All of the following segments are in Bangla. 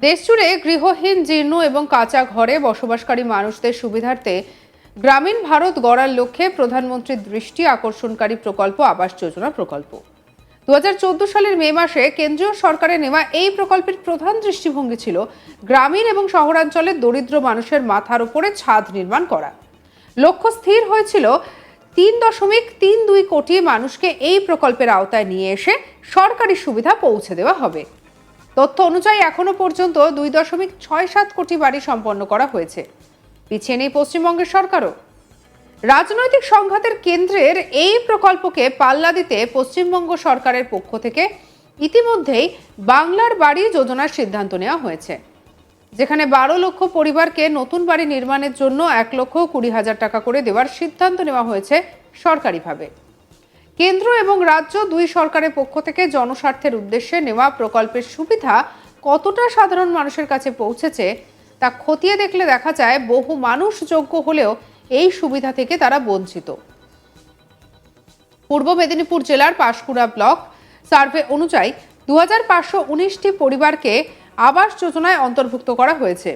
দেশজুড়ে গৃহহীন জীর্ণ এবং কাঁচা ঘরে বসবাসকারী মানুষদের সুবিধার্থে গ্রামীণ ভারত গড়ার লক্ষ্যে প্রধানমন্ত্রীর দৃষ্টি আকর্ষণকারী প্রকল্প আবাস যোজনা প্রকল্প। দু হাজার চৌদ্দ সালের মে মাসে কেন্দ্রীয় সরকারের নেওয়া এই প্রকল্পের প্রধান দৃষ্টিভঙ্গি ছিল গ্রামীণ এবং শহরাঞ্চলের দরিদ্র মানুষের মাথার উপরে ছাদ নির্মাণ করা। লক্ষ্য স্থির হয়েছিল তিন দশমিক তিন দুই কোটি মানুষকে এই প্রকল্পের আওতায় নিয়ে এসে সরকারি সুবিধা পৌঁছে দেওয়া হবে। তথ্য অনুযায়ী এখনও পর্যন্ত দুই দশমিক ছয় সাত কোটি বাড়ি সম্পন্ন করা হয়েছে। পিছিয়ে নেই পশ্চিমবঙ্গের সরকারও। রাজনৈতিক সংঘাতের কেন্দ্রের এই প্রকল্পকে পাল্লা দিতে পশ্চিমবঙ্গ সরকারের পক্ষ থেকে ইতিমধ্যেই বাংলার বাড়ি যোজনার সিদ্ধান্ত নেওয়া হয়েছে। যেখানে বারো লক্ষ পরিবারকে নতুন বাড়ি নির্মাণের জন্য এক লক্ষ কুড়ি হাজার টাকা করে দেওয়ার সিদ্ধান্ত নেওয়া হয়েছে সরকারিভাবে। কেন্দ্র এবং রাজ্য দুই সরকারের পক্ষ থেকে জনস্বার্থের উদ্দেশ্যে নেওয়া প্রকল্পের সুবিধা কতটা সাধারণ মানুষের কাছে পৌঁছেছে তা খতিয়ে দেখলে দেখা যায় বহু মানুষ যোগ্য হলেও এই সুবিধা থেকে তারা বঞ্চিত। পূর্ব মেদিনীপুর জেলার পাঁশকুড়া ব্লক সার্ভে অনুযায়ী দু পরিবারকে আবাস যোজনায় অন্তর্ভুক্ত করা হয়েছে।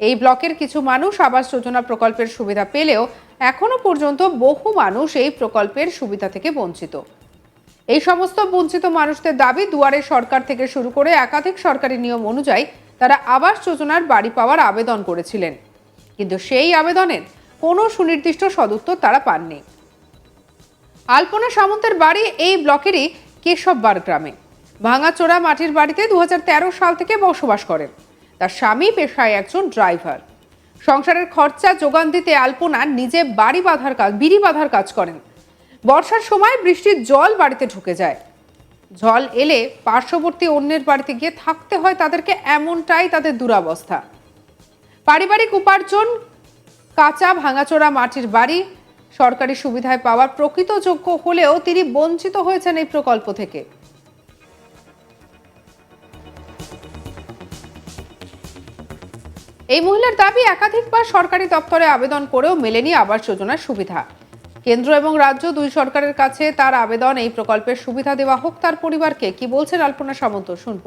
এই ব্লকের কিছু মানুষ আবাস যোজনা প্রকল্পের সুবিধা পেলেও এখনও পর্যন্ত বহু মানুষ এই প্রকল্পের সুবিধা থেকে বঞ্চিত। এই সমস্ত বঞ্চিত মানুষদের দাবি, দুয়ারে সরকার থেকে শুরু করে একাধিক সরকারি নিয়ম অনুযায়ী তারা আবাস যোজনার বাড়ি পাওয়ার আবেদন করেছিলেন। কিন্তু সেই আবেদনের কোনো সুনির্দিষ্ট সদুত্তর তারা পাননি। আলপনা সামন্তের বাড়ি এই ব্লকেরই কেশববার গ্রামে। ভাঙাচোরা মাটির বাড়িতে দু হাজার তেরো সাল থেকে বসবাস করেন। তার স্বামী পেশায় একজন ড্রাইভার। সংসারের খরচা যোগান দিতে আলপনা নিজে বাড়ি বাঁধার কাজ, বিড়ি বাঁধার কাজ করেন। বর্ষার সময় বৃষ্টির জল বাড়িতে ঢুকে যায়। জল এলে পার্শ্ববর্তী অন্যের বাড়িতে গিয়ে থাকতে হয় তাদেরকে, এমনটাই তাদের দুরাবস্থা। পারিবারিক উপার্জন, কাঁচা ভাঙাচোরা মাটির বাড়ি, সরকারি সুবিধায় পাওয়ার প্রকৃত যোগ্য হলেও তিনি বঞ্চিত হয়েছেন এই প্রকল্প থেকে। এই মহিলার দাবি একাধিকবার সরকারি দপ্তরে আবেদন করেও মেলেনি আবাস যোজনার সুবিধা। কেন্দ্র এবং রাজ্য দুই সরকারের কাছে তার আবেদন এই প্রকল্পের সুবিধা দেওয়া হোক তার পরিবারকে কি বলছেন আলপনা সামন্ত শুনব।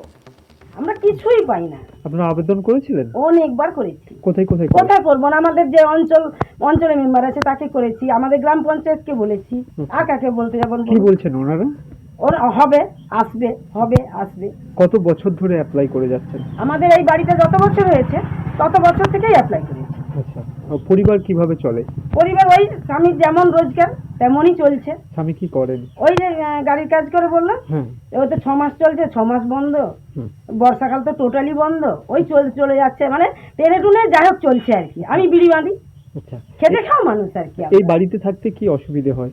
আমরা কিছুই পাই না। আপনারা আবেদন করেছিলেন? অনেকবার করেছি। কোথায় কোথায় কোথায় করব না? আমাদের যে অঞ্চল অঞ্চলের মেম্বার আছে তাকে করেছি। আমাদের গ্রাম পঞ্চায়েতকে বলেছি। আর কাকে বলতে যাব। কি বলছেন ওনারা? ওর হবে আসবে হবে আসবে। কত বছর ধরে অ্যাপ্লাই করে যাচ্ছেন? আমাদের এই বাড়িতে যত বছর হয়েছে তত বছর থেকেই অ্যাপ্লাই করেছি আচ্ছা। পরিবার কীভাবে চলে? পরিবার ওই স্বামীর যেমন রোজগার তেমনই চলছে। স্বামী কি করেন? ওই যে আহ, গাড়ির কাজ করে বললাম হ্যাঁ। ওই তো ছ মাস চলছে ছ মাস বন্ধ। হুম। বর্ষাকাল তো টোটালি বন্ধ। ওই চল চলে যাচ্ছে। মানে টেনে টুনে যাই হোক চলছে আর কি। আমি বিড়ি বাঁধি। আচ্ছা। খেতে খাও মানুষ আর কি এই বাড়িতে থাকতে কি অসুবিধে হয়?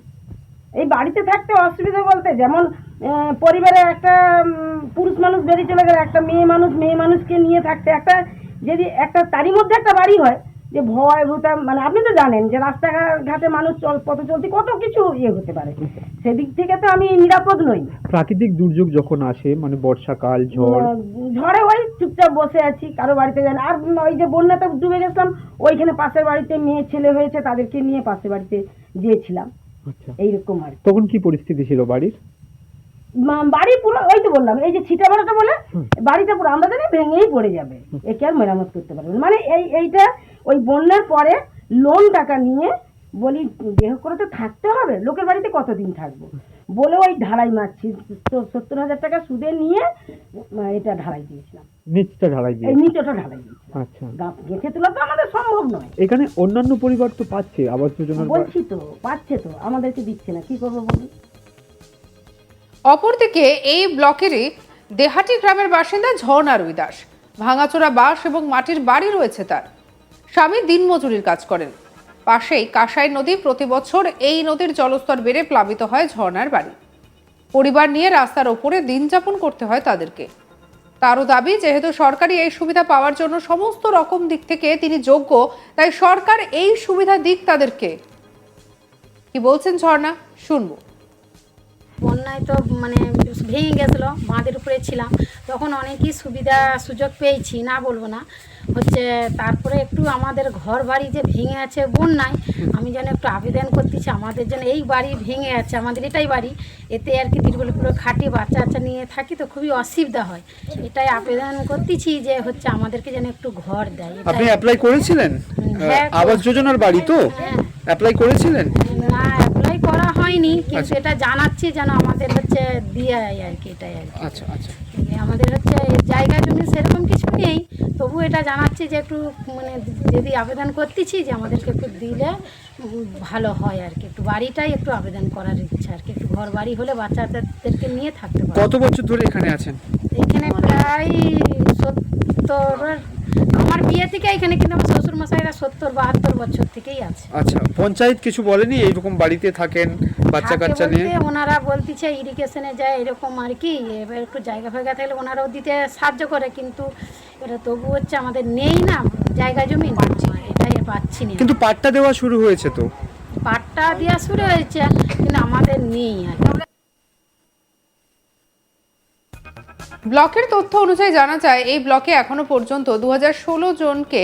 এই বাড়িতে থাকতে অসুবিধা বলতে যেমন পরিবারে একটা পুরুষ মানুষ বেরিয়ে চলে গেলে একটা মেয়ে মানুষ মেয়ে মানুষকে নিয়ে থাকতে একটা যদি একটা তারই মধ্যে একটা বাড়ি হয় যে ভয় ভূতা মানে আপনি তো জানেন যে রাস্তাঘাটে মানুষ চল পথ চলতে কত কিছু ইয়ে হতে পারে। সেদিক থেকে তো আমি নিরাপদ নই। প্রাকৃতিক দুর্যোগ যখন আসে মানে বর্ষাকাল ঝড়। ঝড়ে ওই চুপচাপ বসে আছি কারও বাড়িতে যাই না। আর ওই যে বন্যাতে ডুবে গেছিলাম ওইখানে পাশের বাড়িতে মেয়ে ছেলে হয়েছে তাদেরকে নিয়ে পাশের বাড়িতে গিয়েছিলাম। এইরকম আর তখন কি পরিস্থিতি ছিল বাড়ির? বাড়ি পুরো ওই তো বললাম এই যে ছিটা ভাড়াটা বলে বাড়িটা পুরো আমরা জানি ভেঙেই পড়ে যাবে। একে আর মেরামত করতে পারবে। মানে এই এইটা ওই বন্যার পরে লোন টাকা নিয়ে বলি দেহ করে তো থাকতে হবে লোকের বাড়িতে কতদিন থাকব? বলে ওই ঢালাই মারছি। তো সত্তর হাজার টাকা সুদে নিয়ে এটা ঢালাই দিয়েছিলাম। নিচটা ঢালাই দিয়ে এই নিচটা ঢালাই দিয়েছিলাম। আচ্ছা। গা- গেঁথে তোলা তো আমাদের সম্ভব নয়। এখানে অন্যান্য পরিবার তো পাচ্ছে আবাস যোজনার বা- বলছি তো পাচ্ছে তো আমাদেরকে দিচ্ছে না কি করব বলুন? অপরদিকে এই ব্লকেরই দেহাটি গ্রামের বাসিন্দা ঝর্ণা রুই দাস ভাঙাচোরা বাঁশ এবং মাটির বাড়ি রয়েছে তার। স্বামী দিনমজুরির কাজ করেন। পাশেই কাঁসাই নদী প্রতি বছর এই নদীর জলস্তর বেড়ে প্লাবিত হয় ঝর্ণার বাড়ি পরিবার নিয়ে রাস্তার ওপরে দিন যাপন করতে হয় তাদেরকে। তারও দাবি, যেহেতু সরকারি এই সুবিধা পাওয়ার জন্য সমস্ত রকম দিক থেকে তিনি যোগ্য, তাই সরকার এই সুবিধা দিক তাদেরকে। কি বলছেন ঝর্ণা? শুনব। বন্যা বন্যায় তো মানে ভেঙে গেছিল, বাঁধের উপরে ছিলাম। তখন অনেকই সুবিধা, সুযোগ পেয়েছি, না বলব না। হচ্ছে তারপরে একটু আমাদের ঘর বাড়ি যে ভেঙে আছে বন্যায় আমি যেন একটু আবেদন করতেছি আমাদের যেন এই বাড়ি ভেঙে আছে আমাদের এটাই বাড়ি। এতে আর কি তিরবলপুরে খাটি বাচ্চা বাচ্চা নিয়ে থাকি তো খুবই অসুবিধা হয়। এটাই আবেদন করতেছি যে হচ্ছে আমাদেরকে যেন একটু ঘর দেয় আপনি অ্যাপ্লাই করেছিলেন? হ্যাঁ, আবাস যোজনার বাড়ি তো? হ্যাঁ। অ্যাপ্লাই করেছিলেন? না অ্যাপ্লাই করা হয়নি কিন্তু আচ্ছা। এটা জানাচ্ছি যেন আমাদের হচ্ছে দিয়ে আর কি এটাই আর কি। আচ্ছা আচ্ছা। আমাদের হচ্ছে জায়গা জমি সেরকম কিছু নেই তবু এটা জানাচ্ছি যে একটু মানে যদি আবেদন করতেছি যে আমাদেরকে একটু দিলে ভালো হয় আর কি। একটু বাড়িটাই একটু আবেদন করার ইচ্ছা আর কি। একটু ঘর বাড়ি হলে বাচ্চাদেরকে নিয়ে থাকতে পারে কত বছর ধরে এখানে আছেন? এখানে প্রায় সত্তর আমার বিয়ে থেকে এখানে কিন্তু আমার শ্বশুর মশাইরা সত্তর বাহাত্তর বছর থেকেই আছে। আচ্ছা পঞ্চায়েত কিছু বলেনি? এইরকম বাড়িতে থাকেন বাচ্চা কাচ্চা নিয়ে? ওনারা বলতেছে ইরিগেশনে যায় এরকম আর কি এবার একটু জায়গা ফায়গা থাকলে ওনারাও দিতে সাহায্য করে কিন্তু এটা তবু হচ্ছে আমাদের নেই না জায়গা জমি এটাই পাচ্ছি না। কিন্তু পাট্টা দেওয়া শুরু হয়েছে তো? পাট্টা দেওয়া শুরু হয়েছে কিন্তু আমাদের নেই আর ব্লকের তথ্য অনুযায়ী জানা যায় এই ব্লকে এখনও পর্যন্ত দু হাজার ষোলো জনকে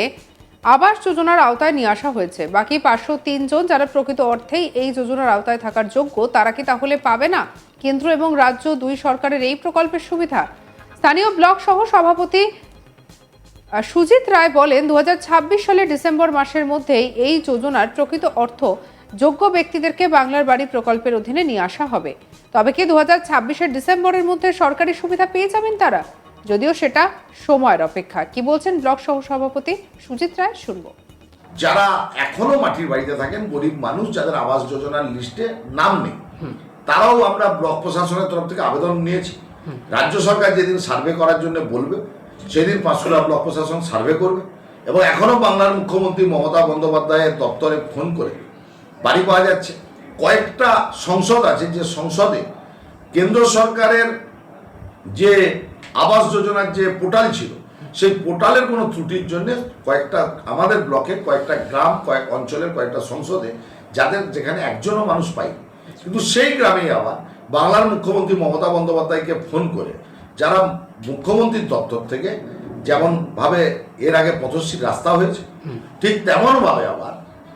আবাস যোজনার আওতায় নিয়ে আসা হয়েছে। বাকি পাঁচশো জন যারা প্রকৃত অর্থেই এই যোজনার আওতায় থাকার যোগ্য, তারা কি তাহলে পাবে না? কেন্দ্র এবং রাজ্য দুই সরকারের এই প্রকল্পের সুবিধা। স্থানীয় ব্লক সহ সভাপতি সুজিত রায় বলেন দু হাজার ছাব্বিশ সালের ডিসেম্বর মাসের মধ্যেই এই যোজনার প্রকৃত অর্থ যোগ্য ব্যক্তিদেরকে বাংলার বাড়ি প্রকল্পের অধীনে নিয়ে আসা হবে। তবে কি দু হাজার ডিসেম্বরের মধ্যে সরকারি সুবিধা পেয়ে যাবেন তারা? যদিও সেটা সময়ের অপেক্ষা। কি বলছেন ব্লক সহ সভাপতি সুজিত রায়? শুনব। যারা এখনও মাটির বাড়িতে থাকেন গরিব মানুষ যাদের আবাস যোজনার লিস্টে নাম নেই তারাও আমরা ব্লক প্রশাসনের তরফ থেকে আবেদন নিয়েছি। রাজ্য সরকার যেদিন সার্ভে করার জন্য বলবে সেদিন পাঁচশোলা ব্লক প্রশাসন সার্ভে করবে এবং এখনও বাংলার মুখ্যমন্ত্রী মমতা বন্দ্যোপাধ্যায়ের দপ্তরে ফোন করে বাড়ি পাওয়া যাচ্ছে। কয়েকটা সংসদ আছে যে সংসদে কেন্দ্র সরকারের যে আবাস যোজনার যে পোর্টাল ছিল সেই পোর্টালের কোনো ত্রুটির জন্য কয়েকটা আমাদের ব্লকের কয়েকটা গ্রাম কয়েক অঞ্চলের কয়েকটা সংসদে যাদের যেখানে একজনও মানুষ পাই কিন্তু সেই গ্রামেই আবার বাংলার মুখ্যমন্ত্রী মমতা বন্দ্যোপাধ্যায়কে ফোন করে যারা মুখ্যমন্ত্রীর দপ্তর থেকে যেমন ভাবে এর আগে পথশ্রী রাস্তা হয়েছে ঠিক তেমনভাবে আবার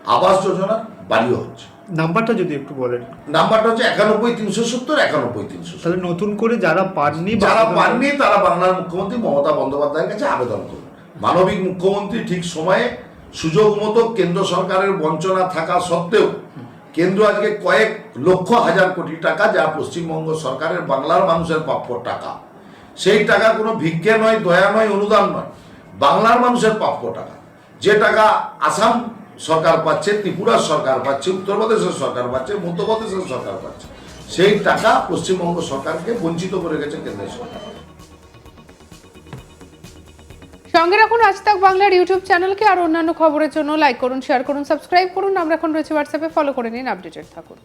আবাস যোজনা বাড়িও হচ্ছে। নাম্বারটা যদি একটু বলেন। নাম্বারটা হচ্ছে একানব্বই তিনশো সত্তর একানব্বই তিনশো তাহলে নতুন করে যারা পাননি যারা পাননি তারা বাংলার মুখ্যমন্ত্রী মমতা বন্দ্যোপাধ্যায়ের কাছে আবেদন করুন। মানবিক মুখ্যমন্ত্রী ঠিক সময়ে সুযোগ মতো কেন্দ্র সরকারের বঞ্চনা থাকা সত্ত্বেও কেন্দ্র আজকে কয়েক লক্ষ হাজার কোটি টাকা যা পশ্চিমবঙ্গ সরকারের বাংলার মানুষের প্রাপ্য টাকা। সেই টাকা কোনো ভিক্ষে নয় দয়া নয় অনুদান নয় বাংলার মানুষের প্রাপ্য টাকা। যে টাকা আসাম সরকার পাচ্ছে ত্রিপুরার সরকার পাচ্ছে, উত্তরপ্রদেশের সরকার পাচ্ছে, মধ্যপ্রদেশের সরকার পাচ্ছে। সেই টাকা পশ্চিমবঙ্গ সরকারকে বঞ্চিত করে গেছে কেন্দ্রের সরকার। সঙ্গে রাখুন আজ তাক বাংলার ইউটিউব চ্যানেলকে আর অন্যান্য খবরের জন্য লাইক করুন, শেয়ার করুন, সাবস্ক্রাইব করুন। আমরা এখন রয়েছে হোয়াটসঅ্যাপে ফলো করে নিন আপডেটেড থাকুন।